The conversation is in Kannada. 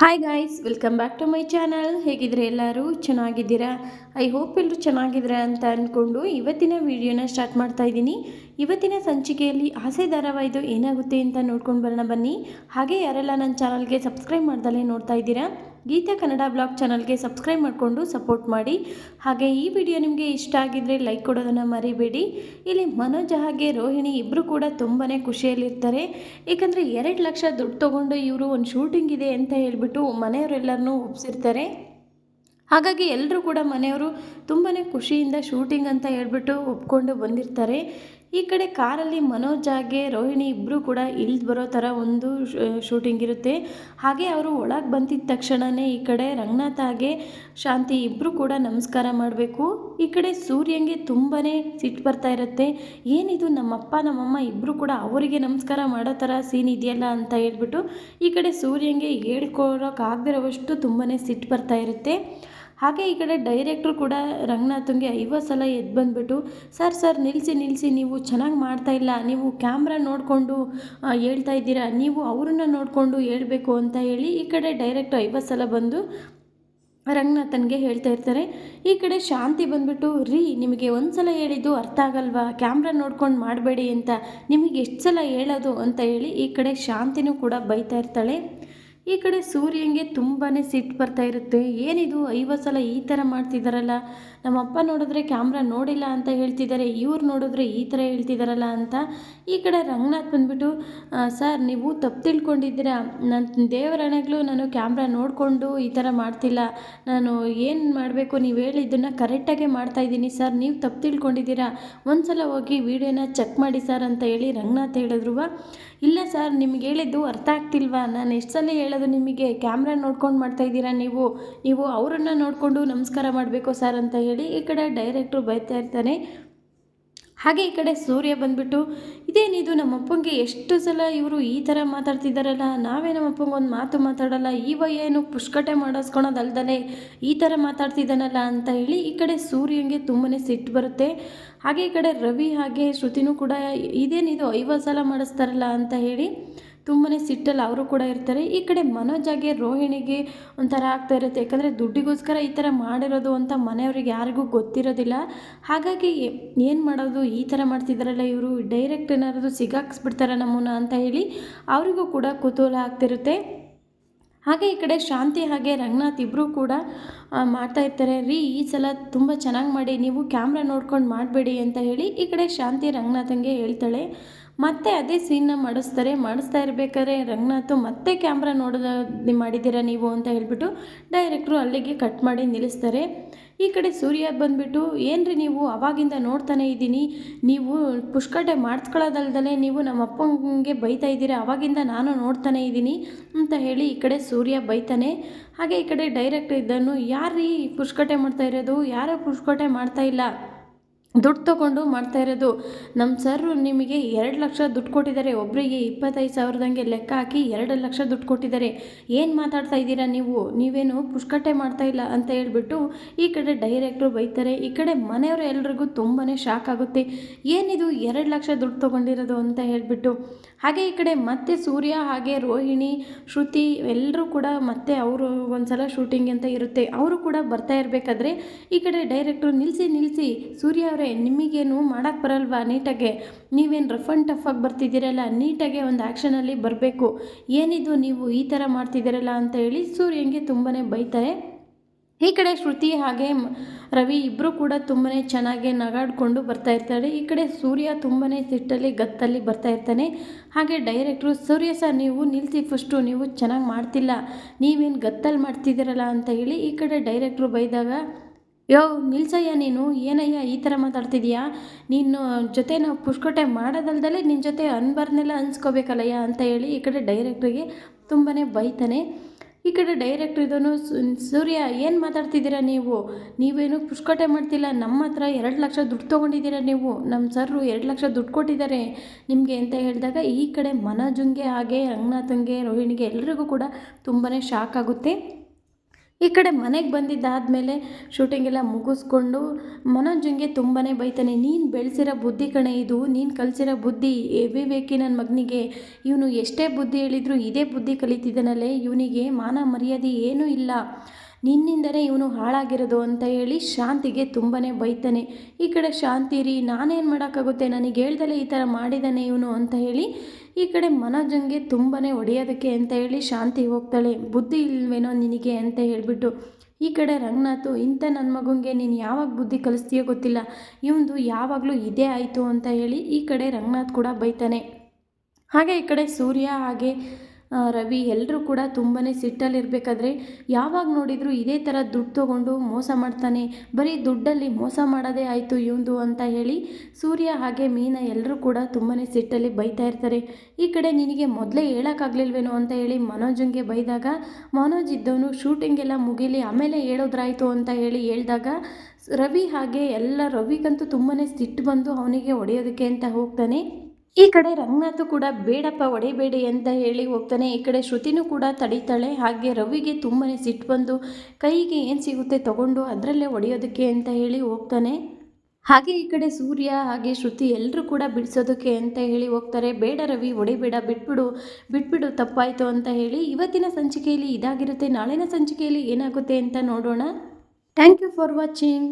Hi guys welcome back to my channel ಹೇಗಿದ್ರೆ ಎಲ್ಲರೂ? ಚೆನ್ನಾಗಿದ್ದೀರಾ? ಐ ಹೋಪ್ ಎಲ್ಲರೂ ಚೆನ್ನಾಗಿದ್ದೀರಾ ಅಂತ ಅಂದ್ಕೊಂಡು ಇವತ್ತಿನ ವಿಡಿಯೋನ ಸ್ಟಾರ್ಟ್ ಮಾಡ್ತಾ ಇದ್ದೀನಿ. ಇವತ್ತಿನ ಸಂಚಿಕೆಯಲ್ಲಿ ಆಸೆ ಧಾರಾವಾಹಿದು ಏನಾಗುತ್ತೆ ಅಂತ ನೋಡ್ಕೊಂಡು ಬರೋಣ ಬನ್ನಿ. ಹಾಗೆ ಯಾರೆಲ್ಲ ನನ್ನ ಚಾನಲ್ಗೆ ಸಬ್ಸ್ಕ್ರೈಬ್ ಮಾಡ್ದಲೇ ನೋಡ್ತಾ ಇದ್ದೀರಾ? ಗೀತಾ ಕನ್ನಡ ಬ್ಲಾಗ್ ಚಾನಲ್ಗೆ ಸಬ್ಸ್ಕ್ರೈಬ್ ಮಾಡಿಕೊಂಡು ಸಪೋರ್ಟ್ ಮಾಡಿ. ಹಾಗೆ ಈ ವಿಡಿಯೋ ನಿಮಗೆ ಇಷ್ಟ ಆಗಿದ್ದರೆ ಲೈಕ್ ಕೊಡೋದನ್ನು ಮರಿಬೇಡಿ. ಇಲ್ಲಿ ಮನೋಜ್ ಹಾಗೆ ರೋಹಿಣಿ ಇಬ್ಬರು ಕೂಡ ತುಂಬಾ ಖುಷಿಯಲ್ಲಿರ್ತಾರೆ. ಏಕೆಂದರೆ ಎರಡು ಲಕ್ಷ ದುಡ್ಡು ತೊಗೊಂಡು ಇವರು ಒಂದು ಶೂಟಿಂಗ್ ಇದೆ ಅಂತ ಹೇಳಿಬಿಟ್ಟು ಮನೆಯವರೆಲ್ಲರನ್ನೂ ಒಪ್ಸಿರ್ತಾರೆ. ಹಾಗಾಗಿ ಎಲ್ಲರೂ ಕೂಡ ಮನೆಯವರು ತುಂಬಾ ಖುಷಿಯಿಂದ ಶೂಟಿಂಗ್ ಅಂತ ಹೇಳ್ಬಿಟ್ಟು ಒಪ್ಕೊಂಡು ಬಂದಿರ್ತಾರೆ. ಈ ಕಡೆ ಕಾರಲ್ಲಿ ಮನೋಜ್ ಹಾಗೆ ರೋಹಿಣಿ ಇಬ್ಬರು ಕೂಡ ಇಳಿದು ಬರೋ ಥರ ಒಂದು ಶೂಟಿಂಗ್ ಇರುತ್ತೆ. ಹಾಗೆ ಅವರು ಒಳಗೆ ಬಂದಿದ್ದ ತಕ್ಷಣವೇ ಈ ಕಡೆ ರಂಗನಾಥ ಹಾಗೆ ಶಾಂತಿ ಇಬ್ಬರು ಕೂಡ ನಮಸ್ಕಾರ ಮಾಡಬೇಕು. ಈ ಕಡೆ ಸೂರ್ಯಂಗೆ ತುಂಬಾ ಸಿಟ್ಟು ಬರ್ತಾ ಇರುತ್ತೆ. ಏನಿದು ನಮ್ಮಪ್ಪ, ನಮ್ಮಮ್ಮ ಇಬ್ಬರು ಕೂಡ ಅವರಿಗೆ ನಮಸ್ಕಾರ ಮಾಡೋ ಥರ ಸೀನ್ ಇದೆಯಲ್ಲ ಅಂತ ಹೇಳ್ಬಿಟ್ಟು ಈ ಕಡೆ ಸೂರ್ಯಂಗೆ ಹೇಳ್ಕೊಳೋಕ್ಕಾಗದಿರೋವಷ್ಟು ತುಂಬಾ ಸಿಟ್ಟು ಬರ್ತಾ ಇರುತ್ತೆ. ಹಾಗೆ ಈ ಕಡೆ ಡೈರೆಕ್ಟ್ರು ಕೂಡ ರಂಗನಾಥನ್ಗೆ ಐವತ್ತು ಸಲ ಎದ್ದು ಬಂದುಬಿಟ್ಟು, ಸರ್ ಸರ್ ನಿಲ್ಲಿಸಿ ನಿಲ್ಲಿಸಿ ನೀವು ಚೆನ್ನಾಗಿ ಮಾಡ್ತಾ ಇಲ್ಲ, ನೀವು ಕ್ಯಾಮ್ರಾ ನೋಡಿಕೊಂಡು ಹೇಳ್ತಾ ಇದ್ದೀರಾ, ನೀವು ಅವ್ರನ್ನ ನೋಡಿಕೊಂಡು ಹೇಳ್ಬೇಕು ಅಂತ ಹೇಳಿ ಈ ಕಡೆ ಡೈರೆಕ್ಟ್ ಐವತ್ತು ಸಲ ಬಂದು ರಂಗನಾಥನ್ಗೆ ಹೇಳ್ತಾ ಇರ್ತಾರೆ. ಈ ಕಡೆ ಶಾಂತಿ ಬಂದ್ಬಿಟ್ಟು, ರೀ, ನಿಮಗೆ ಒಂದು ಸಲ ಹೇಳಿದ್ದು ಅರ್ಥ ಆಗಲ್ವಾ? ಕ್ಯಾಮ್ರಾ ನೋಡ್ಕೊಂಡು ಮಾಡಬೇಡಿ ಅಂತ. ನಿಮಗೆ ಎಷ್ಟು ಸಲ ಹೇಳೋದು? ಅಂತ ಹೇಳಿ ಈ ಕಡೆ ಶಾಂತಿನೂ ಕೂಡ ಬೈತಾ ಇರ್ತಾಳೆ. ಈ ಕಡೆ ಸೂರ್ಯಂಗೆ ತುಂಬಾ ಸಿಟ್ಟು ಬರ್ತಾ ಇರುತ್ತೆ. ಏನಿದು? ಐವತ್ತು ಸಲ ಈ ಥರ ಮಾಡ್ತಿದ್ದಾರಲ್ಲ ನಮ್ಮಪ್ಪ ನೋಡಿದ್ರೆ ಕ್ಯಾಮ್ರಾ ನೋಡಿಲ್ಲ ಅಂತ ಹೇಳ್ತಿದ್ದಾರೆ, ಇವ್ರು ನೋಡಿದ್ರೆ ಈ ಥರ ಹೇಳ್ತಿದ್ದಾರಲ್ಲ ಅಂತ. ಈ ಕಡೆ ರಂಗನಾಥ್ ಬಂದ್ಬಿಟ್ಟು ಸರ್, ನೀವು ತಪ್ಪು ತಿಳ್ಕೊಂಡಿದ್ದೀರಾ? ನನ್ನ ದೇವರಣೆಗಳು ನಾನು ಕ್ಯಾಮ್ರಾ ನೋಡಿಕೊಂಡು ಈ ಥರ ಮಾಡ್ತಿಲ್ಲ. ನಾನು ಏನು ಮಾಡಬೇಕು? ನೀವು ಹೇಳಿದ್ದನ್ನು ಕರೆಕ್ಟಾಗೆ ಮಾಡ್ತಾಯಿದ್ದೀನಿ ಸರ್. ನೀವು ತಪ್ಪು ತಿಳ್ಕೊಂಡಿದ್ದೀರಾ? ಒಂದು ಸಲ ಹೋಗಿ ವೀಡಿಯೋನ ಚೆಕ್ ಮಾಡಿ, ಸರ್, ಅಂತ ಹೇಳಿ ರಂಗನಾಥ್ ಹೇಳಿದ್ರು. ಇಲ್ಲ, ಸರ್, ನಿಮ್ಗೆ ಹೇಳಿದ್ದು ಅರ್ಥ ಆಗ್ತಿಲ್ವಾ? ನಾನು ಎಷ್ಟು ಸಲ ಹೇಳೋದು ನಿಮಗೆ? ಕ್ಯಾಮ್ರಾ ನೋಡ್ಕೊಂಡು ಮಾಡ್ತಾಯಿದ್ದೀರಾ ನೀವು? ನೀವು ಅವರನ್ನು ನೋಡಿಕೊಂಡು ನಮಸ್ಕಾರ ಮಾಡಬೇಕು, ಸರ್, ಅಂತ ಹೇಳಿ ಈ ಕಡೆ ಡೈರೆಕ್ಟ್ರು ಬೈತಾ ಇರ್ತಾನೆ. ಹಾಗೆ ಈ ಕಡೆ ಸೂರ್ಯ ಬಂದ್ಬಿಟ್ಟು, ಇದೇನಿದು ನಮ್ಮ ನಮ್ಮಪ್ಪಂಗೆ ಎಷ್ಟು ಸಲ ಇವರು ಈ ಥರ ಮಾತಾಡ್ತಿದ್ದಾರಲ್ಲ, ನಾವೇ ನಮ್ಮ ಅಪ್ಪಂಗೆ ಒಂದು ಮಾತು ಮಾತಾಡಲ್ಲ ಇವ ಏನು ಪುಷ್ಕಟೆ ಮಾಡಿಸ್ಕೊಳೋದಲ್ದಲೆ ಈ ಥರ ಮಾತಾಡ್ತಿದ್ದಾನಲ್ಲ ಅಂತ ಹೇಳಿ ಈ ಕಡೆ ಸೂರ್ಯಂಗೆ ತುಂಬಾ ಸಿಟ್ಟು ಬರುತ್ತೆ. ಹಾಗೆ ಈ ಕಡೆ ರವಿ ಹಾಗೆ ಶ್ರುತಿನೂ ಕೂಡ, ಇದೇನಿದು ಐವತ್ತು ಸಲ ಮಾಡಿಸ್ತಾರಲ್ಲ ಅಂತ ಹೇಳಿ ತುಂಬಾ ಸಿಟ್ಟಲ್ಲಿ ಅವರು ಕೂಡ ಇರ್ತಾರೆ. ಈ ಕಡೆ ಮನೋಜಾಗೆ ರೋಹಿಣಿಗೆ ಒಂಥರ ಆಗ್ತಾ ಇರುತ್ತೆ. ಯಾಕಂದರೆ ದುಡ್ಡಿಗೋಸ್ಕರ ಈ ಥರ ಮಾಡಿರೋದು ಅಂತ ಮನೆಯವ್ರಿಗೆ ಯಾರಿಗೂ ಗೊತ್ತಿರೋದಿಲ್ಲ. ಹಾಗಾಗಿ ಏನು ಮಾಡೋದು? ಈ ಥರ ಮಾಡ್ತಿದ್ದಾರಲ್ಲ ಇವರು. ಡೈರೆಕ್ಟ್ ಏನಾದ್ರು ಸಿಗಾಕ್ಸ್ಬಿಡ್ತಾರೆ ನಮ್ಮನ್ನ ಅಂತ ಹೇಳಿ ಅವರಿಗೂ ಕೂಡ ಕುತೂಹಲ ಆಗ್ತಿರುತ್ತೆ. ಹಾಗೆ ಈ ಕಡೆ ಶಾಂತಿ ಹಾಗೆ ರಂಗನಾಥ್ ಇಬ್ಬರು ಕೂಡ ಮಾಡ್ತಾ ಇರ್ತಾರೆ. ರೀ, ಈ ಸಲ ತುಂಬ ಚೆನ್ನಾಗಿ ಮಾಡಿ. ನೀವು ಕ್ಯಾಮ್ರಾ ನೋಡ್ಕೊಂಡು ಮಾಡಬೇಡಿ ಅಂತ ಹೇಳಿ ಈ ಕಡೆ ಶಾಂತಿ ರಂಗನಾಥಂಗೆ ಹೇಳ್ತಾಳೆ. ಮತ್ತೆ ಅದೇ ಸೀನ್ನ ಮಾಡಿಸ್ತಾರೆ, ಮಾಡಿಸ್ತಾ ಇರಬೇಕಾದ್ರೆ ರಂಗನಾಥ್ ಮತ್ತೆ ಕ್ಯಾಮ್ರಾ ನೋಡೋದು ಮಾಡಿದ್ದೀರಾ ನೀವು ಅಂತ ಹೇಳಿಬಿಟ್ಟು ಡೈರೆಕ್ಟ್ರು ಅಲ್ಲಿಗೆ ಕಟ್ ಮಾಡಿ ನಿಲ್ಲಿಸ್ತಾರೆ. ಈ ಕಡೆ ಸೂರ್ಯ ಬಂದುಬಿಟ್ಟು, ಏನ್ರಿ ನೀವು ಅವಾಗಿಂದ ನೋಡ್ತಾನೆ ಇದ್ದೀನಿ, ನೀವು ಪುಷ್ಕಟೆ ಮಾಡಿಸ್ಕೊಳ್ಳೋದಲ್ದಲೇ ನೀವು ನಮ್ಮ ಅಪ್ಪಂಗೆ ಬೈತಾ ಇದ್ದೀರಾ, ಅವಾಗಿಂದ ನಾನು ನೋಡ್ತಾನೆ ಇದ್ದೀನಿ ಅಂತ ಹೇಳಿ ಈ ಕಡೆ ಸೂರ್ಯ ಬೈತಾನೆ. ಹಾಗೆ ಈ ಕಡೆ ಡೈರೆಕ್ಟ್ ಇದ್ದನು ಯಾರೀ ಪುಷ್ಕಟೆ ಮಾಡ್ತಾ ಇರೋದು, ಯಾರೋ ಪುಷ್ಕಟೆ ಮಾಡ್ತಾ ಇಲ್ಲ. ದುಡ್ಡು ತೊಗೊಂಡು ಮಾಡ್ತಾ ಇರೋದು. ನಮ್ಮ ಸರ್ ನಿಮಗೆ ಎರಡು ಲಕ್ಷ ದುಡ್ಡು ಕೊಟ್ಟಿದ್ದಾರೆ. ಒಬ್ಬರಿಗೆ ಇಪ್ಪತ್ತೈದು ಸಾವಿರದಂಗೆ ಲೆಕ್ಕ ಹಾಕಿ ಎರಡು ಲಕ್ಷ ದುಡ್ಡು ಕೊಟ್ಟಿದ್ದಾರೆ. ಏನು ಮಾತಾಡ್ತಾ ಇದ್ದೀರಾ ನೀವು? ನೀವೇನು ಪುಷ್ಕಟ್ಟೆ ಮಾಡ್ತಾ ಇಲ್ಲ ಅಂತ ಹೇಳ್ಬಿಟ್ಟು ಈ ಕಡೆ ಡೈರೆಕ್ಟ್ರು ಬೈತಾರೆ. ಈ ಕಡೆ ಮನೆಯವರು ಎಲ್ರಿಗೂ ತುಂಬಾ ಶಾಕ್ ಆಗುತ್ತೆ. ಏನಿದು ಎರಡು ಲಕ್ಷ ದುಡ್ಡು ತೊಗೊಂಡಿರೋದು ಅಂತ ಹೇಳ್ಬಿಟ್ಟು. ಹಾಗೆ ಈ ಕಡೆ ಮತ್ತೆ ಸೂರ್ಯ ಹಾಗೆ ರೋಹಿಣಿ, ಶ್ರುತಿ ಎಲ್ಲರೂ ಕೂಡ ಮತ್ತೆ ಅವರು ಒಂದ್ಸಲ ಶೂಟಿಂಗ್ ಅಂತ ಇರುತ್ತೆ. ಅವರು ಕೂಡ ಬರ್ತಾ ಇರಬೇಕಾದ್ರೆ ಈ ಕಡೆ ಡೈರೆಕ್ಟ್ರು ನಿಲ್ಲಿಸಿ ನಿಲ್ಲಿಸಿ ಸೂರ್ಯ ಅವರೇ ನಿಮಗೇನು ಮಾಡೋಕ್ಕೆ ಬರಲ್ವಾ ನೀಟಾಗೆ? ನೀವೇನು ರಫ್ ಆ್ಯಂಡ್ ಟಫ್ ಆಗಿ ಬರ್ತಿದ್ದೀರಲ್ಲ, ನೀಟಾಗೆ ಒಂದು ಆ್ಯಕ್ಷನಲ್ಲಿ ಬರಬೇಕು. ಏನಿದು ನೀವು ಈ ಥರ ಮಾಡ್ತಿದ್ದೀರಲ್ಲ ಅಂತ ಹೇಳಿ ಸೂರ್ಯಂಗೆ ತುಂಬಾ ಬೈತಾರೆ. ಈ ಕಡೆ ಶ್ರುತಿ ಹಾಗೆ ರವಿ ಇಬ್ಬರು ಕೂಡ ತುಂಬಾ ಚೆನ್ನಾಗಿ ನಗಾಡಿಕೊಂಡು ಬರ್ತಾ ಇರ್ತಾರೆ. ಈ ಕಡೆ ಸೂರ್ಯ ತುಂಬಾ ಸಿಟ್ಟಲ್ಲಿ, ಗತ್ತಲ್ಲಿ ಬರ್ತಾ ಇರ್ತಾನೆ. ಹಾಗೆ ಡೈರೆಕ್ಟ್ರು, ಸೂರ್ಯ ಸರ್, ನೀವು ನಿಲ್ಲಿಸಿ ಫಸ್ಟು ನೀವು ಚೆನ್ನಾಗಿ ಮಾಡ್ತಿಲ್ಲ. ನೀವೇನು ಗತ್ತಲ್ಲಿ ಮಾಡ್ತಿದ್ದೀರಲ್ಲ ಅಂತ ಹೇಳಿ ಈ ಕಡೆ ಡೈರೆಕ್ಟ್ರು ಬೈದಾಗ, ಯೋ, ನಿಲ್ಸಯ್ಯ ನೀನು, ಏನಯ್ಯ ಈ ಥರ ಮಾತಾಡ್ತಿದ್ಯಾ ನೀನು ಜೊತೆ ನಾವು ಪುಷ್ಕೋಟೆ ಮಾಡೋದಲ್ದಲೇ ನಿನ್ನ ಜೊತೆ ಅನ್ಬಾರ್ನೆಲ್ಲ ಅನ್ಸ್ಕೋಬೇಕಲ್ಲಯ್ಯ ಅಂತ ಹೇಳಿ ಈ ಕಡೆ ಡೈರೆಕ್ಟ್ರಿಗೆ ತುಂಬಾ ಬೈತಾನೆ. ಈ ಕಡೆ ಡೈರೆಕ್ಟ್ರ್ ಇದನ್ನು ಸೂರ್ಯ ಏನು ಮಾತಾಡ್ತಿದ್ದೀರಾ ನೀವು? ನೀವೇನು ಪುಷ್ಕಟೆ ಮಾಡ್ತಿಲ್ಲ, ನಮ್ಮ ಹತ್ರ ಎರಡು ಲಕ್ಷ ದುಡ್ಡು ತೊಗೊಂಡಿದ್ದೀರಾ ನೀವು? ನಮ್ಮ ಸರ್ರು ಎರಡು ಲಕ್ಷ ದುಡ್ಡು ಕೊಟ್ಟಿದ್ದಾರೆ. ನಿಮಗೆ ಅಂತ ಹೇಳಿದಾಗ ಈ ಕಡೆ ಮನಜುಂಗೆ ಹಾಗೆ ರಂಗನಾಥಂಗೆ ರೋಹಿಣಿಗೆ ಎಲ್ರಿಗೂ ಕೂಡ ತುಂಬಾ ಶಾಕ್ ಆಗುತ್ತೆ. ಈ ಕಡೆ ಮನೆಗೆ ಬಂದಿದ್ದಾದಮೇಲೆ ಶೂಟಿಂಗೆಲ್ಲ ಮುಗಿಸ್ಕೊಂಡು ಮನೋಜಂಗೆ ತುಂಬಾ ಬೈತಾನೆ, ನೀನು ಬೆಳೆಸಿರೋ ಬುದ್ಧಿ ಕಣೆ ಇದು, ನೀನು ಕಲಿಸಿರೋ ಬುದ್ಧಿ ವಿವೇಕಿ ನನ್ನ ಮಗನಿಗೆ. ಇವನು ಎಷ್ಟೇ ಬುದ್ಧಿ ಹೇಳಿದರೂ ಇದೇ ಬುದ್ಧಿ ಕಲಿತಿದ್ದಾನಲ್ಲೇ, ಇವನಿಗೆ ಮಾನ ಮರ್ಯಾದೆ ಏನೂ ಇಲ್ಲ. ನಿನ್ನಿಂದನೇ ಇವನು ಹಾಳಾಗಿರೋದು ಅಂತ ಹೇಳಿ ಶಾಂತಿಗೆ ತುಂಬಾ ಬೈತಾನೆ. ಈ ಕಡೆ ಶಾಂತಿ ರೀ, ನಾನೇನು ಮಾಡೋಕ್ಕಾಗುತ್ತೆ? ನನಗೆ ಹೇಳ್ದಲೇ ಈ ಥರ ಮಾಡಿದ್ದಾನೆ ಇವನು ಅಂತ ಹೇಳಿ ಈ ಕಡೆ ಮನೋಜಂಗೆ ತುಂಬಾ ಹೊಡೆಯೋದಕ್ಕೆ ಅಂತ ಹೇಳಿ ಶಾಂತಿ ಹೋಗ್ತಾಳೆ. ಬುದ್ಧಿ ಇಲ್ವೇನೋ ನಿನಗೆ ಅಂತ ಹೇಳಿಬಿಟ್ಟು. ಈ ಕಡೆ ರಂಗನಾಥು, ಇಂಥ ನನ್ನ ಮಗನಿಗೆ ನೀನು ಯಾವಾಗ ಬುದ್ಧಿ ಕಲಿಸ್ತೀಯೋ ಗೊತ್ತಿಲ್ಲ. ಇವನು ಯಾವಾಗಲೂ ಇದೇ ಆಯಿತು ಅಂತ ಹೇಳಿ ಈ ಕಡೆ ರಂಗನಾಥ್ ಕೂಡ ಬೈತಾನೆ. ಹಾಗೆ ಈ ಕಡೆ ಸೂರ್ಯ ಹಾಗೆ ರವಿ ಎಲ್ಲರೂ ಕೂಡ ತುಂಬಾ ಸಿಟ್ಟಲ್ಲಿರಬೇಕಾದ್ರೆ ಯಾವಾಗ ನೋಡಿದರೂ ಇದೇ ಥರ ದುಡ್ಡು ತೊಗೊಂಡು ಮೋಸ ಮಾಡ್ತಾನೆ, ಬರೀ ದುಡ್ಡಲ್ಲಿ ಮೋಸ ಮಾಡೋದೇ ಆಯಿತು ಇವಂದು ಅಂತ ಹೇಳಿ ಸೂರ್ಯ ಹಾಗೆ ಮೀನಾ ಎಲ್ಲರೂ ಕೂಡ ತುಂಬಾ ಸಿಟ್ಟಲ್ಲಿ ಬೈತಾ ಇರ್ತಾರೆ. ಈ ಕಡೆ ನಿನಗೆ ಮೊದಲೇ ಹೇಳೋಕ್ಕಾಗಲಿಲ್ವೇನೋ ಅಂತ ಹೇಳಿ ಮನೋಜಂಗೆ ಬೈದಾಗ, ಮನೋಜ್ ಇದ್ದವನು ಶೂಟಿಂಗ್ ಎಲ್ಲ ಮುಗೀಲಿ ಆಮೇಲೆ ಹೇಳೋದ್ರಾಯಿತು ಅಂತ ಹೇಳಿ ಹೇಳಿದಾಗ ರವಿ ಹಾಗೆ ಎಲ್ಲ ರವಿಗಂತೂ ತುಂಬಾ ಸಿಟ್ಟು ಬಂದು ಅವನಿಗೆ ಹೊಡೆಯೋದಕ್ಕೆ ಅಂತ ಹೋಗ್ತಾನೆ. ಈ ಕಡೆ ರಂಗನಾಥ್ ಕೂಡ, ಬೇಡಪ್ಪ ಹೊಡಿಬೇಡಿ ಅಂತ ಹೇಳಿ ಹೋಗ್ತಾನೆ. ಈ ಕಡೆ ಶ್ರುತಿನೂ ಕೂಡ ತಡೀತಾಳೆ. ಹಾಗೆ ರವಿಗೆ ತುಂಬಾ ಸಿಟ್ಟು ಬಂದು, ಕೈಗೆ ಏನು ಸಿಗುತ್ತೆ ತಗೊಂಡು, ಅದರಲ್ಲೇ ಹೊಡೆಯೋದಕ್ಕೆ ಅಂತ ಹೇಳಿ ಹೋಗ್ತಾನೆ. ಹಾಗೆ ಈ ಕಡೆ ಸೂರ್ಯ, ಹಾಗೆ ಶ್ರುತಿ ಎಲ್ಲರೂ ಕೂಡ ಬಿಡಿಸೋದಕ್ಕೆ ಅಂತ ಹೇಳಿ ಹೋಗ್ತಾರೆ. ಬೇಡ ರವಿ ಒಡೆಬೇಡ ಬಿಟ್ಬಿಡು ಬಿಟ್ಬಿಡು, ತಪ್ಪಾಯಿತು ಅಂತ ಹೇಳಿ ಇವತ್ತಿನ ಸಂಚಿಕೆಯಲ್ಲಿ ಇದಾಗಿರುತ್ತೆ. ನಾಳಿನ ಸಂಚಿಕೆಯಲ್ಲಿ ಏನಾಗುತ್ತೆ ಅಂತ ನೋಡೋಣ. Thank you for watching